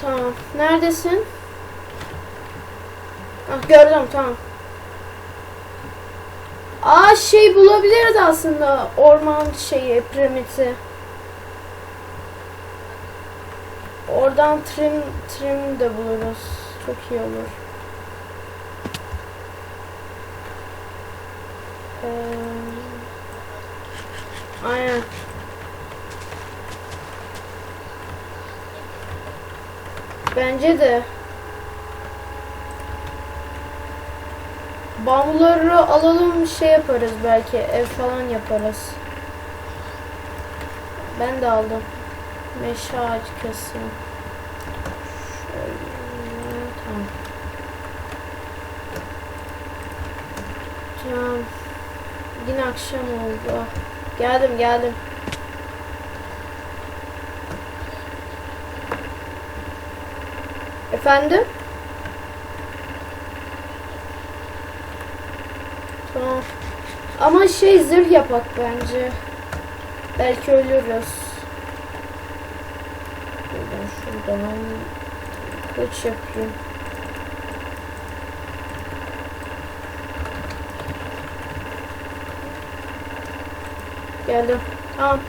Tamam. Neredesin? Ah gördüm tamam. Aa şey bulabiliriz aslında orman şeyi piramidi. Oradan trim trim de buluruz. Çok iyi olur. Ee, aynen. Bence de. Bambuları alalım şey yaparız belki ev falan yaparız. Ben de aldım. Meşe ağaç kesim. Şöyle, tamam. Tamam. Yine akşam oldu. Geldim geldim. Efendim? Tamam. Ama şey zırh yapak bence. Belki ölürüz. Şuradan şuradan kılıç yapayım. Geldim. Tamam.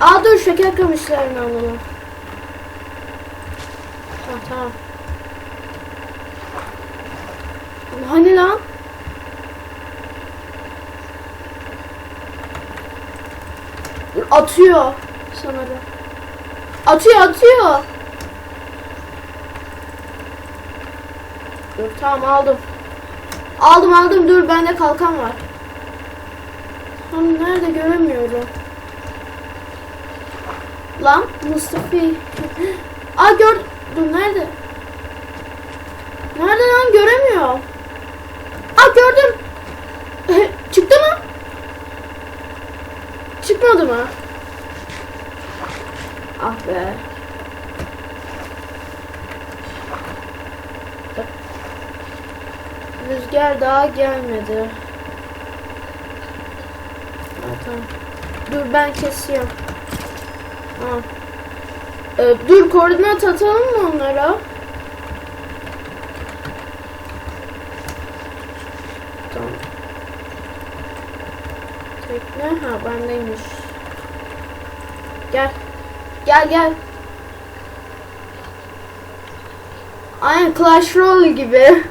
Aa dur şeker kamışlarını alalım. Tamam tamam. Hani lan? Atıyor sanırım. Atıyor atıyor. Dur tamam aldım. Aldım aldım dur bende kalkan var. Tam nerede göremiyorum. Lan Mustafa. Aa gör. Dur nerede? Nerede lan göremiyorum. Aa gördüm. Çıktı mı? Çıkmadı mı? Ah be. Rüzgar daha gelmedi. Ha, tamam. Dur ben kesiyorum. Ha. Ee, dur koordinat atalım mı onlara? Tamam. Tekne ha bendeymiş. Gel. Gel gel. Aynen Clash Royale gibi.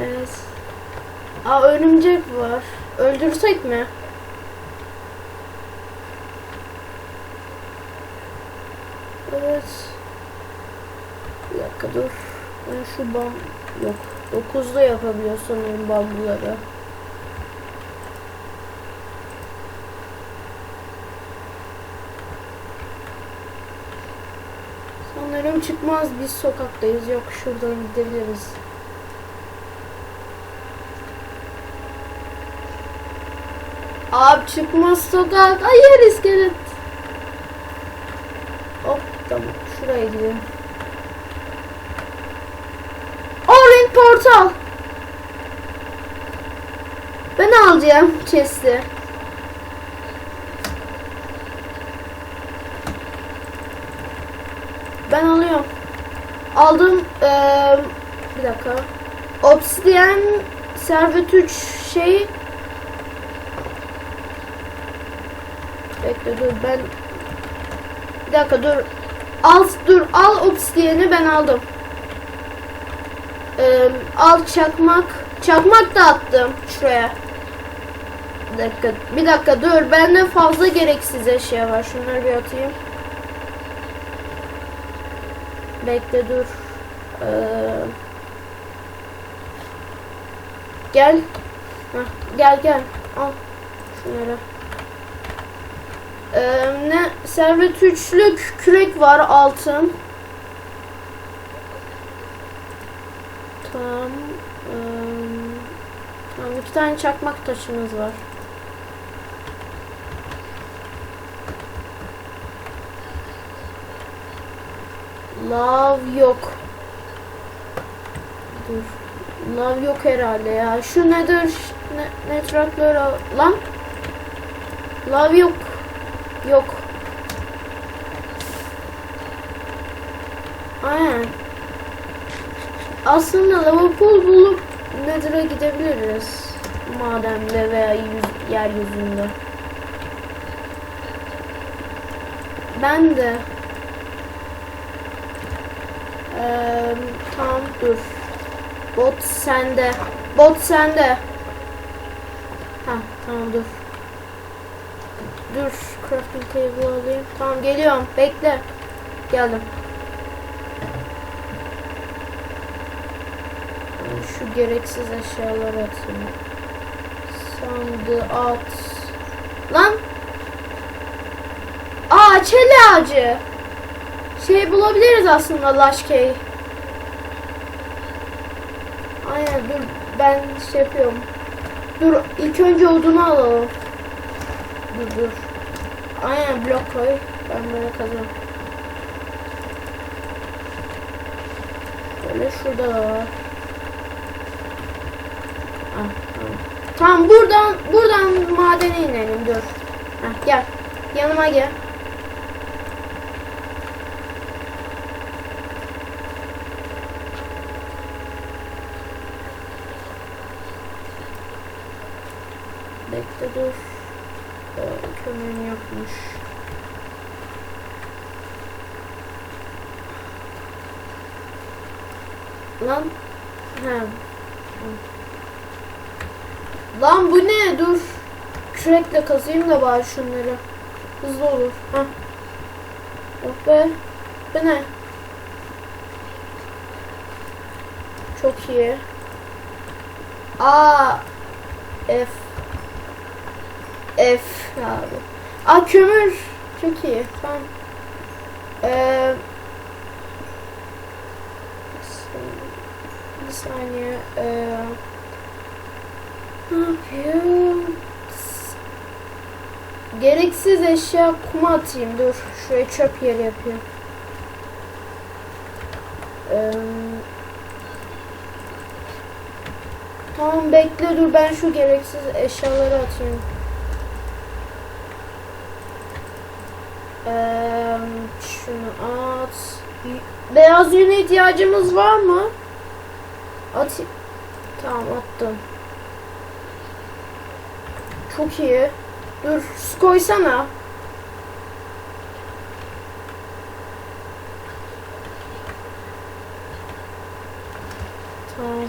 Evet. Aa örümcek var. Öldürsek mi? Evet. Bir dakika dur. Ben şu bam... Yok. 9'da yapabiliyor sanırım bambuları. Sanırım çıkmaz. Biz sokaktayız. Yok şuradan gidebiliriz. Abi çıkmaz sokak. Hayır iskelet. Tamam. Şuraya gidelim. Orange portal. Ben alacağım chest'i. Ben alıyorum. Aldım. Eee bir dakika. Obsidian Servet 3 şey Bekle dur ben Bir dakika dur Al dur al obsidiyeni ben aldım. Ee, Al çakmak. Çakmak da attım şuraya. Bir dakika bir dakika dur. Bende fazla gereksiz eşya var. Şunları bir atayım. Bekle dur. Ee, Gel. Heh, Gel gel. Al şunları ee, ne servet üçlük kürek var altın. Tamam. Ee, tamam iki tane çakmak taşımız var. Lav yok. Dur. Lav yok herhalde ya. Şu nedir? Ne, netrakları al- lan. Lav yok. Yok. Aynen. Aslında lava pool bulup Nether'a gidebiliriz. Madende veya yüz, yeryüzünde. Ben de. Eee tamam dur. Bot sende. Bot sende. Ha tamam dur. Dur crafting table alayım. Tamam geliyorum. Bekle. Geldim. Şu gereksiz eşyaları atayım. Sandığı at. Lan. Aa çeli ağacı. Şey bulabiliriz aslında Cave. Aynen dur ben şey yapıyorum. Dur ilk önce odunu alalım. Dur dur. Aynen blok koy. Ben böyle kazıyorum. Böyle şurada da var. Ah, tamam. Tamam buradan buradan madene inelim dur. Heh, gel. Yanıma gel. Bekle dur. Ee, kömürüm yokmuş. Lan. He. Lan bu ne? Dur. Kürekle kazayım da bari şunları. Hızlı olur. Heh. Yok be. Bu ne? Çok iyi. Aa. F. F abi. Aa kömür. Çok iyi. Tamam. Ee, bir saniye. Ee, ne yapayım? Gereksiz eşya kuma atayım. Dur. Şuraya çöp yeri yapayım. Ee, tamam bekle dur ben şu gereksiz eşyaları atayım. Şunu at. Beyaz yüne ihtiyacımız var mı? At. Tamam attım. Çok iyi. Dur su koysana. Tamam.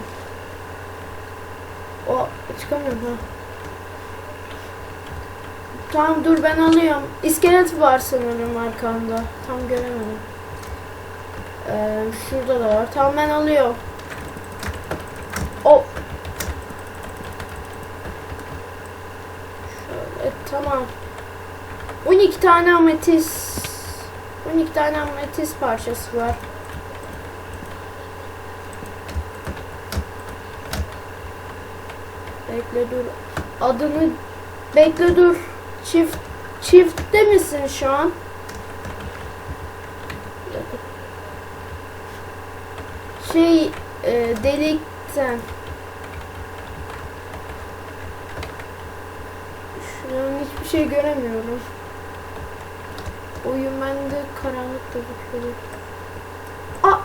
O çıkamıyorum ha. Tamam dur ben alıyorum. İskelet var sanırım arkamda. Tam göremedim. Ee, şurada da var. Tamam ben alıyorum. O. Şöyle tamam. 12 tane ametis. 12 tane ametis parçası var. Bekle dur. Adını bekle dur. Çift çiftte misin şu an? Şey e, delikten. Şu an hiçbir şey göremiyorum. Oyun bende karanlık gözüküyor. Aa!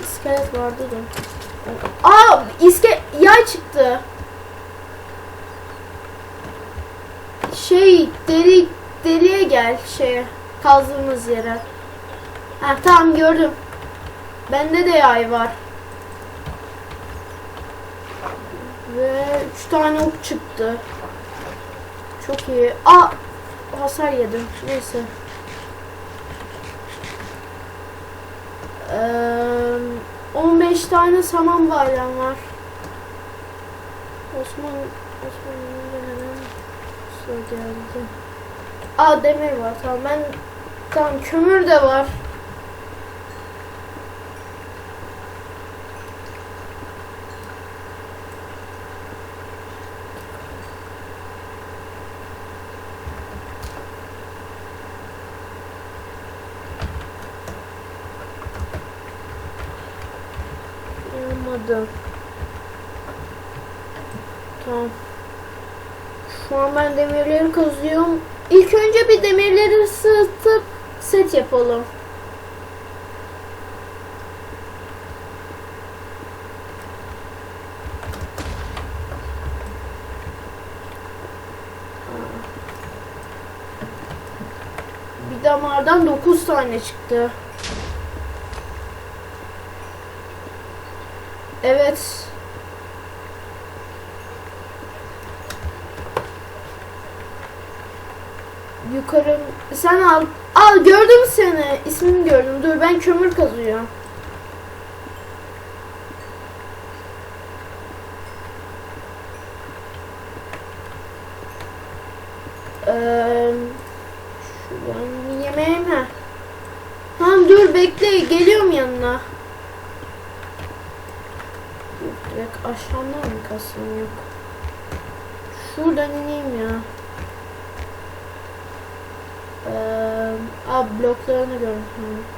İskelet vardı da. Aa! İske yay çıktı. Şey delik deliğe gel şeye kazdığımız yere. Ha tamam gördüm. Bende de yay var. Ve üç tane ok çıktı. Çok iyi. Aa hasar yedim. Neyse. Ee, 15 tane saman bayram var. Osman Osman'ın su geldi. Aa demir var. Tamam ben tamam kömür de var. Olmadı. Tamam. Şu ben demirleri kazıyorum. İlk önce bir demirleri sığıtıp set yapalım. Bir damardan 9 tane çıktı. Evet. Yukarı sen al. Al gördüm seni. İsmini gördüm. Dur ben kömür kazıyorum. Şuradan yemeğim ha. Tamam dur bekle geliyorum yanına. Direkt aşağıdan mı kasım yok. Şuradan ineyim ya. Eee abi bloklarını gördüm. Hı.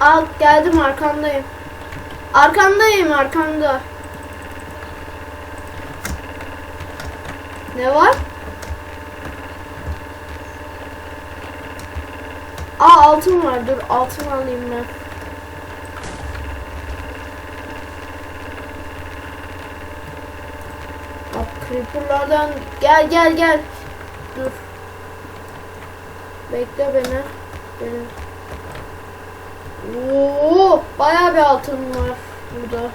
Al geldim arkandayım. Arkandayım arkanda. Ne var? Aa altın var dur altın alayım ben. Creeperlardan gel gel gel. Dur. Bekle beni. Beni. Oo, bayağı bir altın var burada.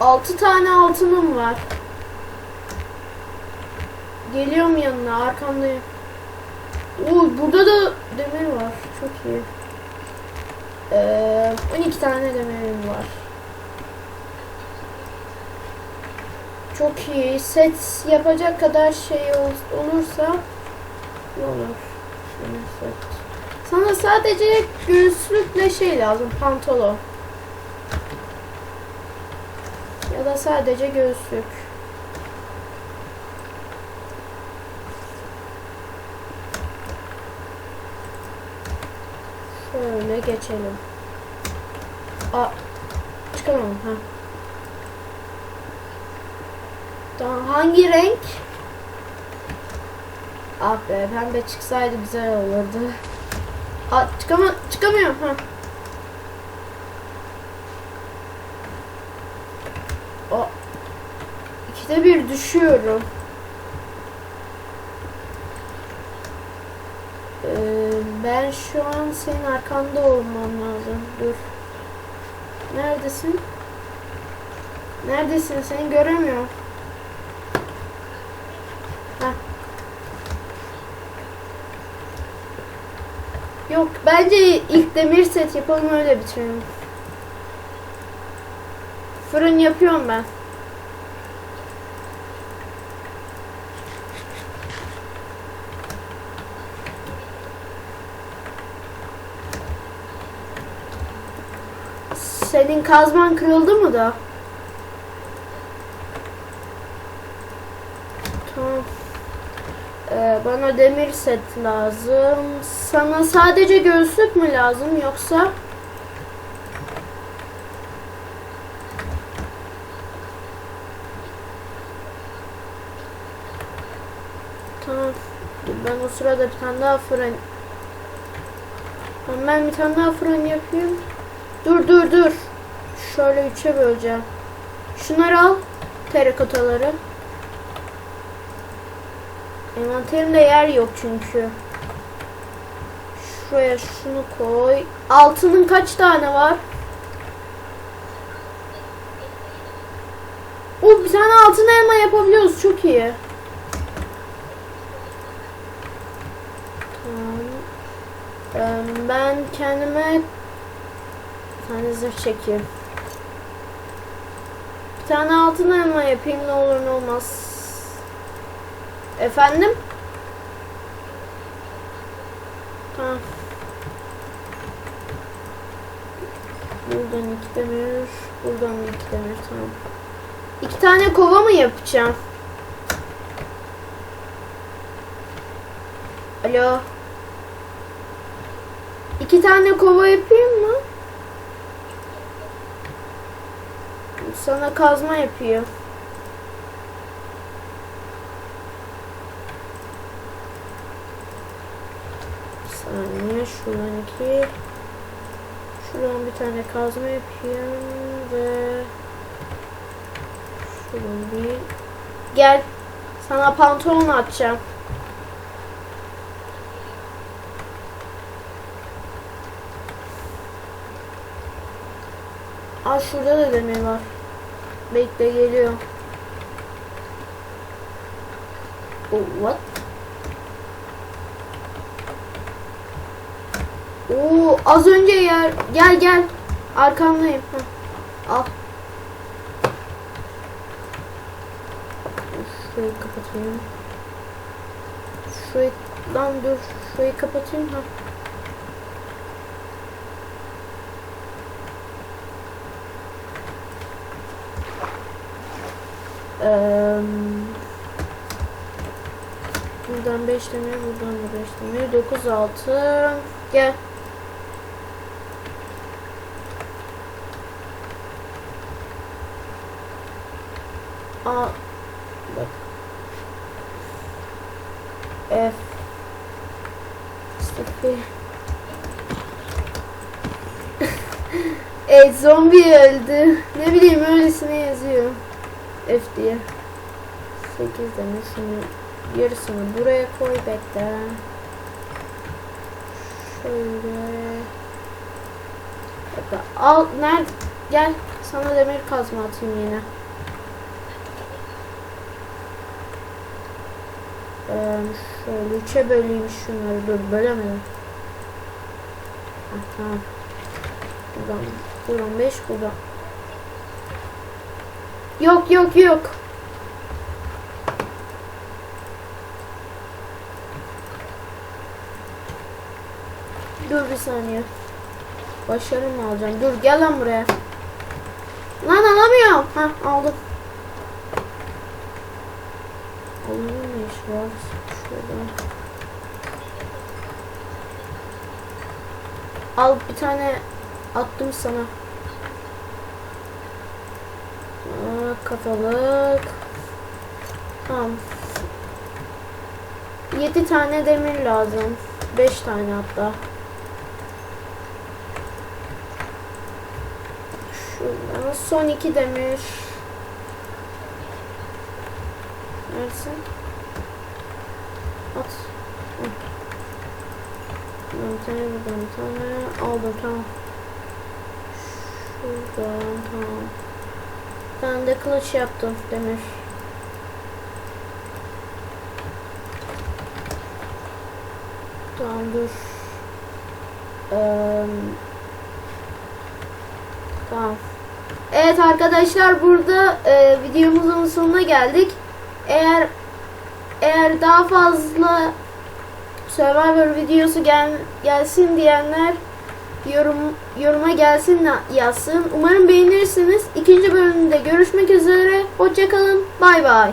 6 tane altınım var. Geliyorum yanına, arkandayım. Oo, burada da demir var. Çok iyi. Ee, 12 tane demirim var. Çok iyi. Set yapacak kadar şey ol- olursa olur. Set. Sana sadece göğüslükle şey lazım, pantolon. Ya da sadece göğüslük. Şöyle geçelim. Aa, çıkamam ha. Tamam, hangi renk? Ah be, pembe çıksaydı güzel olurdu. Aa, çıkama, çıkamıyorum ha. O ikide bir düşüyorum. Ee, ben şu an senin arkanda olmam lazım. Dur. Neredesin? Neredesin? Seni göremiyorum. Yok bence ilk demir set yapalım öyle bitirelim. Fırın yapıyorum ben. Senin kazman kırıldı mı da? Tamam. Ee, bana demir set lazım. Sana sadece göğüslük mü lazım yoksa? Tamam. Ben o sırada bir tane daha fırın. Ben bir tane daha fırın yapayım. Dur dur dur. Şöyle üçe böleceğim. Şunları al. Terikotaları. Envanterimde yer yok çünkü. Şuraya şunu koy. Altının kaç tane var? O bir tane altın elma yapabiliyoruz. Çok iyi. Tamam. Ee, Ben kendime bir tane zırh çekeyim. Bir tane altın elma yapayım ne olur ne olmaz. Efendim? Tamam. Buradan iki demir, buradan iki demir tamam. İki tane kova mı yapacağım? Alo. İki tane kova yapayım mı? Sana kazma yapıyor. Saniye şuradan iki. Şuradan bir tane kazma yapayım ve şuradan bir gel sana pantolon atacağım. Aa şurada da demir var. Bekle geliyor. Oh, what? Oo, az önce yer. Gel gel. Arkandayım. Heh. Al. Şurayı kapatayım. Şurayı lan dur. Şurayı kapatayım. Ha. Eee Buradan 5 demir, buradan da 5 demir. 9 6. Gel. Aa. Bak. F. Sıfır. evet zombi öldü. Ne bileyim öylesine yazıyor. F diye. 8 demir şimdi yarısını buraya koy bekle. Şöyle. Hatta al nerede? Gel sana demir kazma atayım yine. Ee, şöyle üçe böleyim şunları dur bölemedim. Ha, tamam. Buradan, buradan 5 buradan. Yok yok yok. Dur bir saniye. Başarı mı alacağım? Dur gel lan buraya. Lan alamıyorum. Ha aldım. İş var? Şurada. Al bir tane attım sana. Aa, kafalık. Tamam. 7 tane demir lazım. 5 tane hatta. Şuradan son iki demir. Neredesin? At. Hı. Buradan bir tane, buradan bir tane. Aldım tamam. Şuradan tamam. Ben de kılıç yaptım demir. Tamam dur. Eee Tamam. Evet arkadaşlar burada e, videomuzun sonuna geldik. Eğer eğer daha fazla Survivor videosu gel, gelsin diyenler yorum yoruma gelsin yazsın. Umarım beğenirsiniz. İkinci bölümde görüşmek üzere. Hoşçakalın. Bay bay.